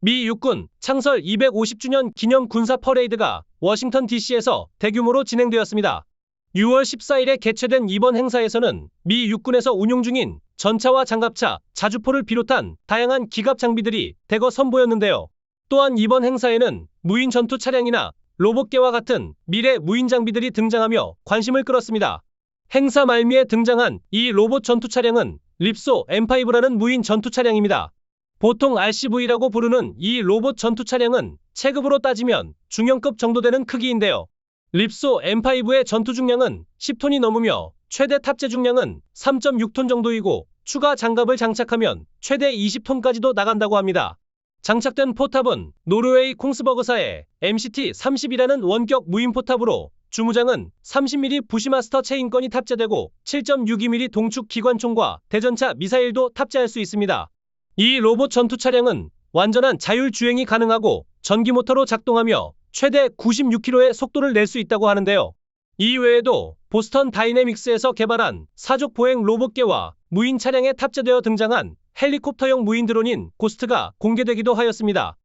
미 육군 창설 250주년 기념 군사 퍼레이드가 워싱턴 DC에서 대규모로 진행되었습니다. 6월 14일에 개최된 이번 행사에서는 미 육군에서 운용 중인 전차와 장갑차, 자주포를 비롯한 다양한 기갑 장비들이 대거 선보였는데요. 또한 이번 행사에는 무인 전투 차량이나 로봇계와 같은 미래 무인 장비들이 등장하며 관심을 끌었습니다. 행사 말미에 등장한 이 로봇 전투 차량은 립소 M5라는 무인 전투 차량입니다. 보통 RCV라고 부르는 이 로봇 전투 차량은 체급으로 따지면 중형급 정도 되는 크기인데요. 립소 M5의 전투 중량은 10톤이 넘으며 최대 탑재 중량은 3.6톤 정도이고 추가 장갑을 장착하면 최대 20톤까지도 나간다고 합니다. 장착된 포탑은 노르웨이 콩스버그사의 MCT-30이라는 원격 무인 포탑으로 주무장은 30mm 부시마스터 체인건이 탑재되고 7.62mm 동축 기관총과 대전차 미사일도 탑재할 수 있습니다. 이 로봇 전투 차량은 완전한 자율 주행이 가능하고 전기 모터로 작동하며 최대 96km의 속도를 낼 수 있다고 하는데요. 이 외에도 보스턴 다이내믹스에서 개발한 사족 보행 로봇계와 무인 차량에 탑재되어 등장한 헬리콥터형 무인 드론인 고스트가 공개되기도 하였습니다.